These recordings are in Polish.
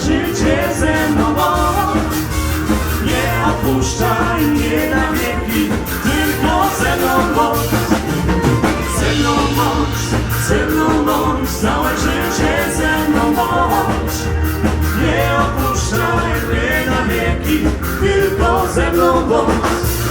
życie ze mną. Nie opuszczaj mnie na wieki Tylko ze mną bądź. Ze mną bądź, ze mną bądź Całe życie ze mną bądź. Nie opuszczaj mnie na wieki, tylko ze mną bądź.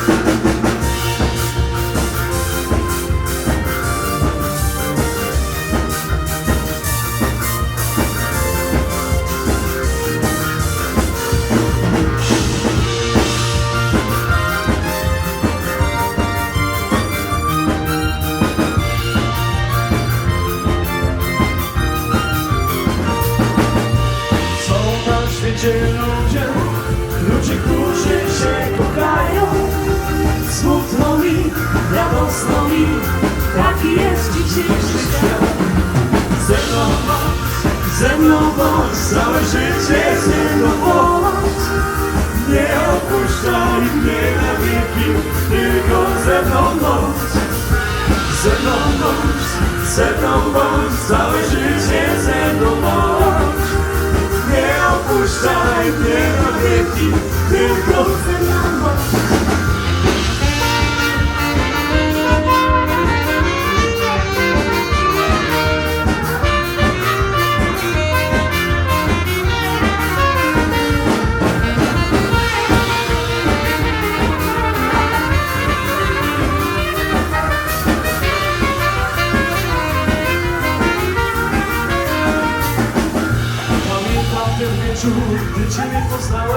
Świecie ludzie, ludzie, którzy się kochają. Smutno mi, radosno mi, taki jest dzisiejszy świat. Ze mną bądź, ze mną bądź, całe życie ze mną bądź. Nie opuszczaj mnie na wieki, tylko ze mną bądź. Ze mną bądź, ze mną bądź, całe życie ze mną bądź. Nie opuszczaj mnie na wieki, tylko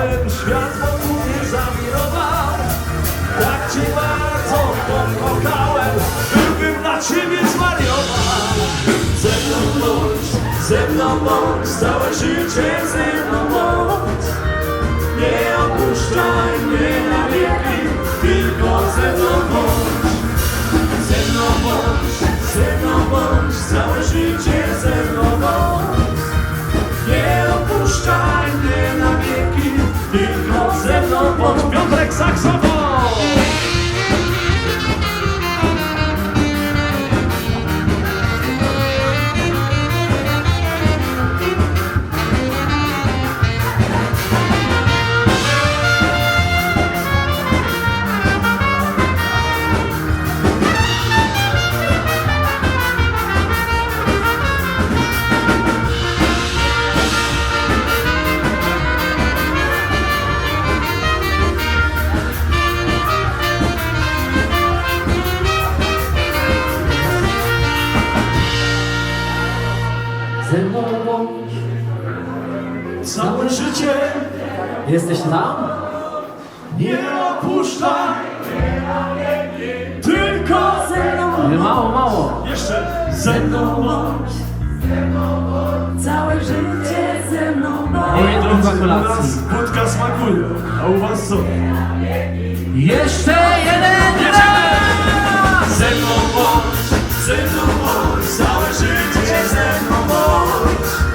poznałem, świat wokół mnie zawirował. Tak Cię bardzo pokochałem, byłbym na Ciebie zwariował. Ze mną bądź, ze mną bądź, całe życie ze mną bądź. Nie opuszczaj mnie na wieki, tylko ze mną bądź. Ze mną bądź, ze mną bądź, całe życie ze mną bądź. Nie opuszczaj tylko ze mną bądź Piotrek Saksofon! Całe życie Jesteś tam? nie opuszczaj Tylko ze mną Mało, mało. Jeszcze ze mną bądź Całe życie ze mną bądź. druga U nas wódka smakuje, a u was co? Jeszcze jeden raz! Ze mną bądź, ze mną bądź Całe życie ze mną bądź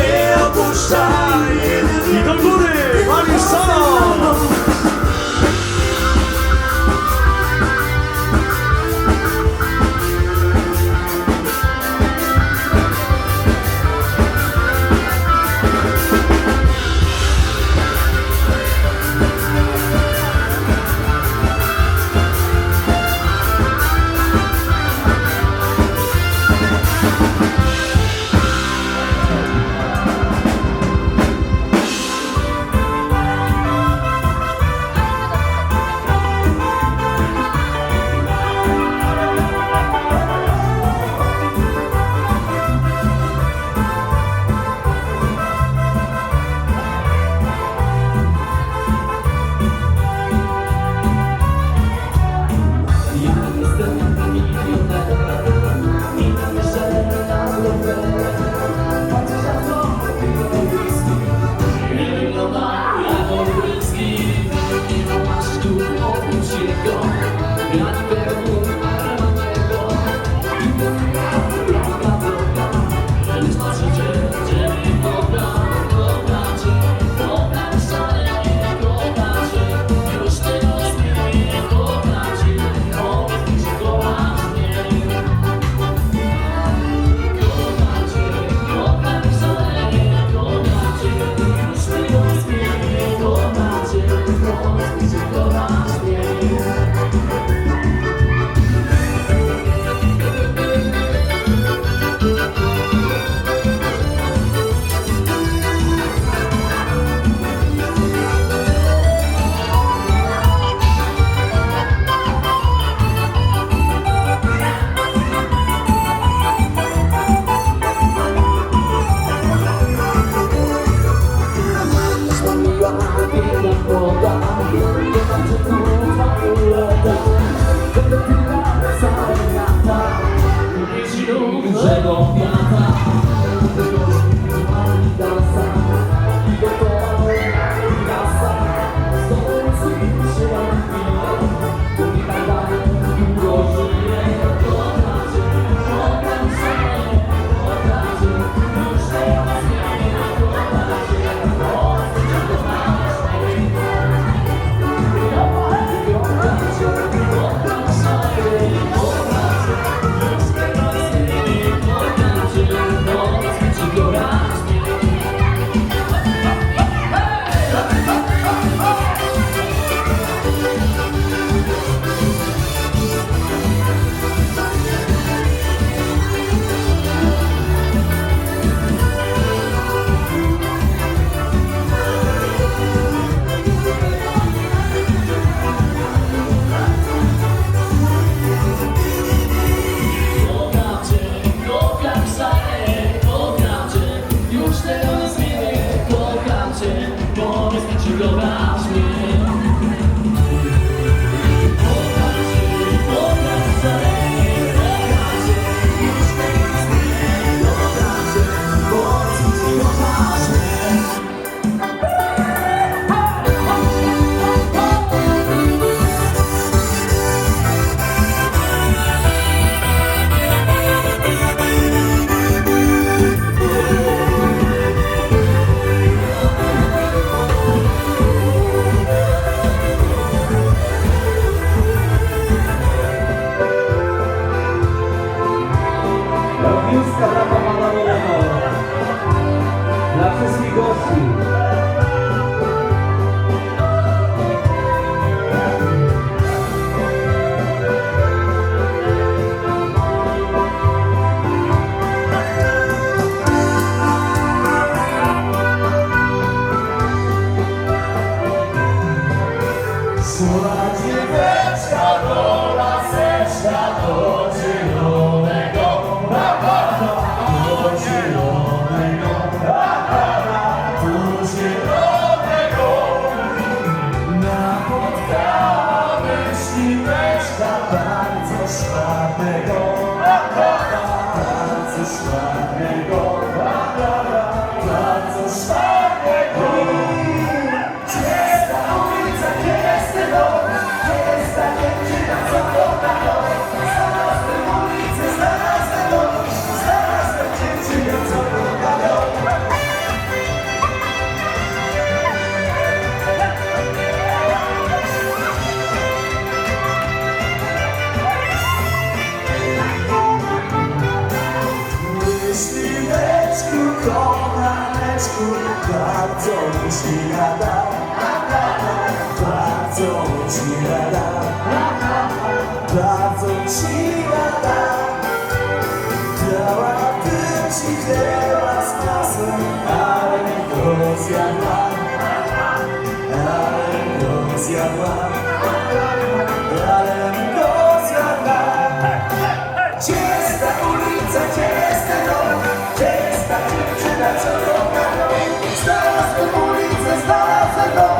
Eu puxar. ele. E tambores, vale só. żadnego, tacy go. bardzo ci lata. Chciałabym ci teraz pasem Ale go zjadła Ale go zjadła Ale go zjadła Gdzie jest ta ulica, gdzie jest ten dziewczyna, co to na dom Znalazłem ulicę, znalazłem dom.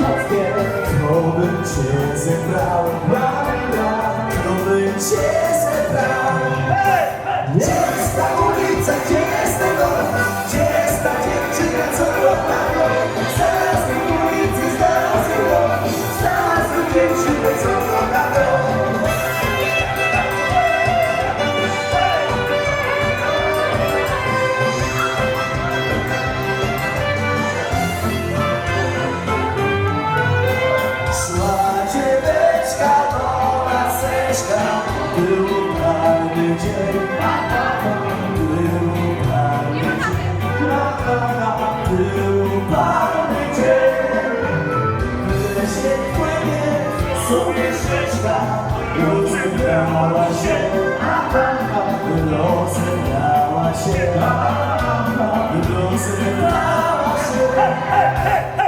tak wie To bym cię zebrał Marina To bym cię zebrał Gdzie jest ta ulica, gdzie jest ten dom? Hey, hey, hey!